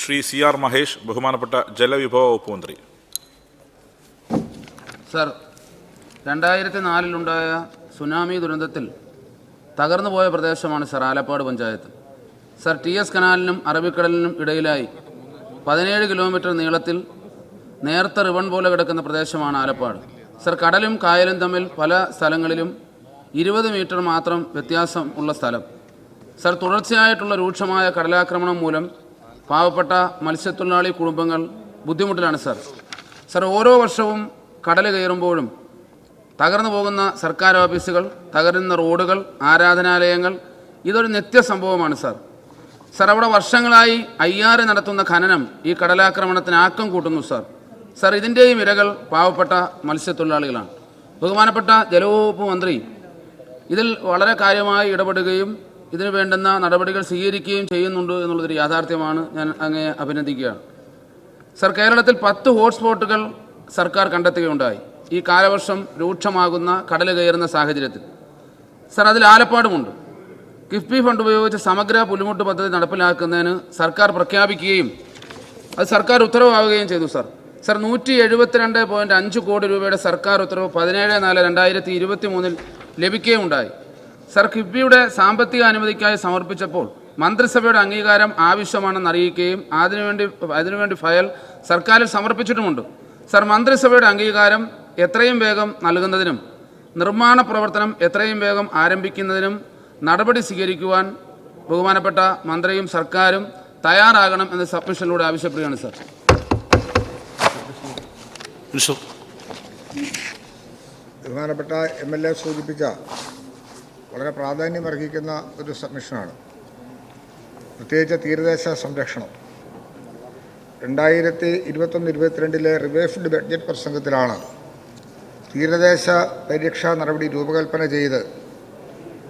Shri C R Mahesh ബഹുമാനപ്പെട്ട ജലവിഭവ വകുപ്പ് മന്ത്രി. സർ രണ്ടായിരത്തി നാലിലുണ്ടായ സുനാമി ദുരന്തത്തിൽ തകർന്നു പോയ പ്രദേശമാണ് sir Alappad panchayat. Sir T S കനാലിനും അറബിക്കടലിനും ഇടയിലായി പതിനേഴ് കിലോമീറ്റർ നീളത്തിൽ നേർത്ത റിവൺ പോലെ കിടക്കുന്ന പ്രദേശമാണ് ആലപ്പാട്. സർ കടലും കായലും തമ്മിൽ പല സ്ഥലങ്ങളിലും ഇരുപത് മീറ്റർ മാത്രം വ്യത്യാസം ഉള്ള സ്ഥലം. സർ തുടർച്ചയായിട്ടുള്ള രൂക്ഷമായ കടലാക്രമണം മൂലം പാവപ്പെട്ട മത്സ്യത്തൊഴിലാളി കുടുംബങ്ങൾ ബുദ്ധിമുട്ടിലാണ് സർ. സർ ഓരോ വർഷവും കടൽ കയറുമ്പോഴും തകർന്നു പോകുന്ന സർക്കാർ ഓഫീസുകൾ തകരുന്ന റോഡുകൾ ആരാധനാലയങ്ങൾ ഇതൊരു നിത്യ സംഭവമാണ് സാർ. സാർ അവിടെ വർഷങ്ങളായി അയ്യാറ് നടത്തുന്ന ഖനനം ഈ കടലാക്രമണത്തിന് ആക്കം കൂട്ടുന്നു സാർ. സാർ ഇതിന്റെയും ഇരകൾ പാവപ്പെട്ട മത്സ്യത്തൊഴിലാളികളാണ്. ബഹുമാനപ്പെട്ട ജലവകുപ്പ് മന്ത്രി ഇതിൽ വളരെ കാര്യമായി ഇടപെടുകയും ഇതിന് വേണ്ടുന്ന നടപടികൾ സ്വീകരിക്കുകയും ചെയ്യുന്നുണ്ട് എന്നുള്ളതൊരു യാഥാർത്ഥ്യമാണ് ഞാൻ അങ്ങേ അഭിനന്ദിക്കുകയാണ്. സർ കേരളത്തിൽ പത്ത് ഹോട്ട്സ്പോട്ടുകൾ സർക്കാർ കണ്ടെത്തുകയുണ്ടായി. ഈ കാലവർഷം രൂക്ഷമാകുന്ന കടൽ കയറുന്ന സാഹചര്യത്തിൽ. സർ അതിൽ ആലപ്പാടുമുണ്ട്. കിഫ്ബി ഫണ്ട് ഉപയോഗിച്ച് സമഗ്ര പുലിമുട്ട് പദ്ധതി നടപ്പിലാക്കുന്നതിന് സർക്കാർ പ്രഖ്യാപിക്കുകയും അത് സർക്കാർ ഉത്തരവാകുകയും ചെയ്തു സർ. സർ നൂറ്റി എഴുപത്തിരണ്ട് പോയിന്റ് അഞ്ച് കോടി രൂപയുടെ സർക്കാർ ഉത്തരവ് പതിനേഴ് നാല് രണ്ടായിരത്തി ഇരുപത്തി മൂന്നിൽ ലഭിക്കുകയുണ്ടായി. സർ കിഫ്ബിയുടെ സാമ്പത്തിക അനുമതിക്കായി സമർപ്പിച്ചപ്പോൾ മന്ത്രിസഭയുടെ അംഗീകാരം ആവശ്യമാണെന്ന് അറിയിക്കുകയും അതിനുവേണ്ടി അതിനുവേണ്ടി ഫയൽ സർക്കാരിൽ സമർപ്പിച്ചിട്ടുമുണ്ട്. സർ മന്ത്രിസഭയുടെ അംഗീകാരം എത്രയും വേഗം നൽകുന്നതിനും നിർമ്മാണ പ്രവർത്തനം എത്രയും വേഗം ആരംഭിക്കുന്നതിനും നടപടി സ്വീകരിക്കുവാൻ ബഹുമാനപ്പെട്ട മന്ത്രിയും സർക്കാരും തയ്യാറാകണം എന്ന് സബ്മിഷനിലൂടെ ആവശ്യപ്പെടുകയാണ് സർ. ബഹുമാനപ്പെട്ട എം എൽ എ സൂചിപ്പിച്ച വളരെ പ്രാധാന്യം അർഹിക്കുന്ന ഒരു സബ്മിഷനാണ്. പ്രത്യേകിച്ച് തീരദേശ സംരക്ഷണം. രണ്ടായിരത്തി ഇരുപത്തൊന്ന് ഇരുപത്തിരണ്ടിലെ റിവേഫ്ഡ് ബഡ്ജറ്റ് പ്രസംഗത്തിലാണ് തീരദേശ പരിരക്ഷാ നടപടി രൂപകൽപ്പന ചെയ്ത്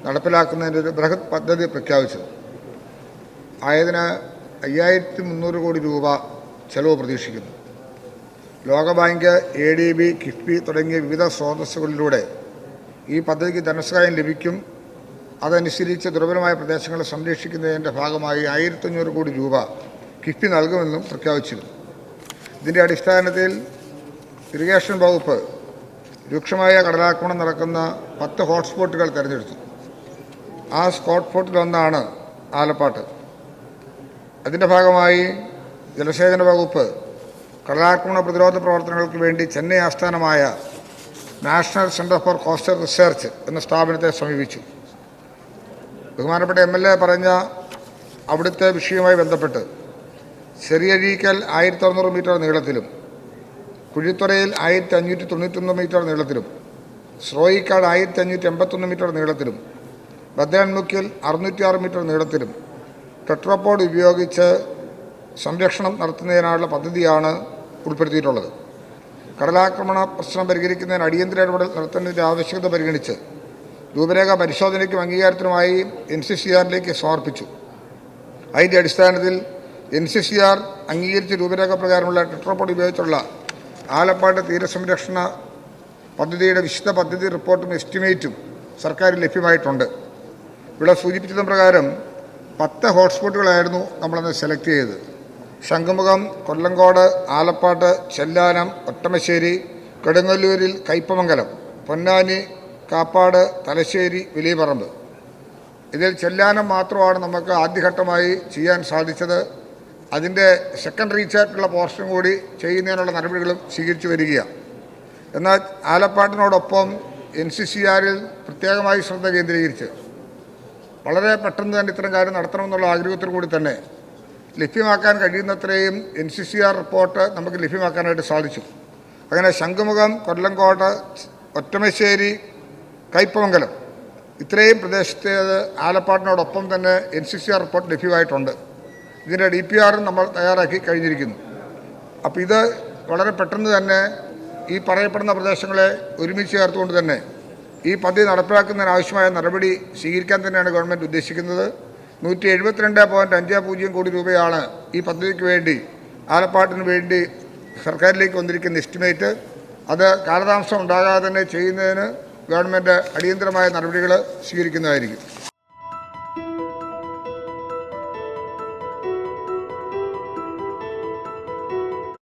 നടപ്പിലാക്കുന്നതിന്റെ ഒരു ബൃഹത് പദ്ധതി പ്രഖ്യാപിച്ചത്. ആയതിന് അയ്യായിരത്തി മുന്നൂറ് കോടി രൂപ ചെലവ് പ്രതീക്ഷിക്കുന്നു. ലോകബാങ്ക് എ ഡി ബി കിഫ്ബി തുടങ്ങിയ വിവിധ സ്രോതസ്സുകളിലൂടെ ഈ പദ്ധതിക്ക് ധനസഹായം ലഭിക്കും. അതനുസരിച്ച് ദുർബലമായ പ്രദേശങ്ങളെ സംരക്ഷിക്കുന്നതിന്റെ ഭാഗമായി ആയിരത്തഞ്ഞൂറ് കോടി രൂപ കിഫ്ബി നൽകുമെന്നും പ്രഖ്യാപിച്ചിരുന്നു. ഇതിന്റെ അടിസ്ഥാനത്തിൽ ഇറിഗേഷൻ വകുപ്പ് രൂക്ഷമായ കടലാക്രമണം നടക്കുന്ന പത്ത് ഹോട്ട്സ്പോട്ടുകൾ തിരഞ്ഞെടുത്തു. ആ ഹോട്ട്സ്പോട്ടിലൊന്നാണ് ആലപ്പാട്ട്. അതിന്റെ ഭാഗമായി ജലസേചന വകുപ്പ് കടലാക്രമണ പ്രതിരോധ പ്രവർത്തനങ്ങൾക്ക് വേണ്ടി ചെന്നൈ ആസ്ഥാനമായ national centre for coastal research എന്ന സ്ഥാപനത്തെ സമീപിച്ചു. ബഹുമാനപ്പെട്ട എം എൽ എ പറഞ്ഞ അവിടുത്തെ വിഷയവുമായി ബന്ധപ്പെട്ട് ചെറിയഴീക്കൽ ആയിരത്തി അറുന്നൂറ് മീറ്റർ നീളത്തിലും കുഴിത്തുറയിൽ ആയിരത്തി അഞ്ഞൂറ്റി തൊണ്ണൂറ്റൊന്ന് മീറ്റർ നീളത്തിലും സ്രോയിക്കാട് ആയിരത്തി അഞ്ഞൂറ്റി എൺപത്തൊന്ന് മീറ്റർ നീളത്തിലും ബദ്രാൻമുക്കിൽ അറുന്നൂറ്റി ആറ് മീറ്റർ നീളത്തിലും ടെട്രോപോഡ് ഉപയോഗിച്ച് സംരക്ഷണം നടത്തുന്നതിനായുള്ള പദ്ധതിയാണ് ഉൾപ്പെടുത്തിയിട്ടുള്ളത്. കടലാക്രമണ പ്രശ്നം പരിഹരിക്കുന്നതിന് അടിയന്തര ഇടപെടൽ നടത്തേണ്ടതിന്റെ ആവശ്യകത പരിഗണിച്ച് രൂപരേഖ പരിശോധനയ്ക്കും അംഗീകാരത്തിനുമായി എൻ സി സി ആറിലേക്ക് സമർപ്പിച്ചു. അതിന്റെ അടിസ്ഥാനത്തിൽ എൻ സി സി ആർ അംഗീകരിച്ച രൂപരേഖ പ്രകാരമുള്ള ടെട്രോപോഡ് ഉപയോഗിച്ചുള്ള ആലപ്പാട് തീരസംരക്ഷണ പദ്ധതിയുടെ വിശദ പദ്ധതി റിപ്പോർട്ടും എസ്റ്റിമേറ്റും സർക്കാരിൽ ലഭ്യമായിട്ടുണ്ട്. ഇവിടെ സൂചിപ്പിച്ചതും പ്രകാരം പത്ത് ഹോട്ട്സ്പോട്ടുകളായിരുന്നു നമ്മളന്ന് സെലക്ട് ചെയ്തത്. ശംഖുമുഖം കൊല്ലങ്കോട് ആലപ്പാട്ട് ചെല്ലാനം ഒട്ടമശ്ശേരി കെടുങ്ങല്ലൂരിൽ കയ്പമംഗലം പൊന്നാനി കാപ്പാട് തലശ്ശേരി വലിയപറമ്പ് ഇതിൽ ചെല്ലാനം മാത്രമാണ് നമുക്ക് ആദ്യഘട്ടമായി ചെയ്യാൻ സാധിച്ചത്. അതിന്റെ സെക്കൻഡ് റീച്ചായിട്ടുള്ള പോർഷൻ കൂടി ചെയ്യുന്നതിനുള്ള നടപടികളും സ്വീകരിച്ചു വരികയാണ് എന്നാൽ ആലപ്പാട്ടിനോടൊപ്പം എൻ സി സി ആറിൽ പ്രത്യേകമായി ശ്രദ്ധ കേന്ദ്രീകരിച്ച് വളരെ പെട്ടെന്ന് തന്നെ ഇത്തരം കാര്യം നടത്തണമെന്നുള്ള ആഗ്രഹത്തോടു കൂടി തന്നെ ലഭ്യമാക്കാൻ കഴിയുന്നത്രയും N C C R report നമുക്ക് ലഭ്യമാക്കാനായിട്ട് സാധിച്ചു. അങ്ങനെ ശംഖുമുഖം കൊല്ലങ്കോട് ഒറ്റമശ്ശേരി കയ്പമംഗലം ഇത്രയും പ്രദേശത്തേത് ആലപ്പാടിനോടൊപ്പം തന്നെ N C C R report ലഭ്യമായിട്ടുണ്ട്. ഇതിന്റെ ഡി പി ആറും നമ്മൾ തയ്യാറാക്കി കഴിഞ്ഞിരിക്കുന്നു. അപ്പോൾ ഇത് വളരെ പെട്ടെന്ന് തന്നെ ഈ പറയപ്പെടുന്ന പ്രദേശങ്ങളെ ഒരുമിച്ച് ചേർത്തുകൊണ്ട് തന്നെ ഈ പദ്ധതി നടപ്പിലാക്കുന്നതിന് ആവശ്യമായ നടപടി സ്വീകരിക്കാൻ തന്നെയാണ് ഗവൺമെന്റ് ഉദ്ദേശിക്കുന്നത്. നൂറ്റി എഴുപത്തിരണ്ട് പോയിന്റ് അഞ്ച് പൂജ്യം കോടി രൂപയാണ് ഈ പദ്ധതിക്ക് വേണ്ടി ആലപ്പാട്ടിന് വേണ്ടി സർക്കാരിലേക്ക് വന്നിരിക്കുന്ന എസ്റ്റിമേറ്റ്. അത് കാലതാമസം ഉണ്ടാകാതെ തന്നെ ചെയ്യുന്നതിന് ഗവൺമെന്റ് അടിയന്തരമായ നടപടികൾ സ്വീകരിക്കുന്നതായിരിക്കും.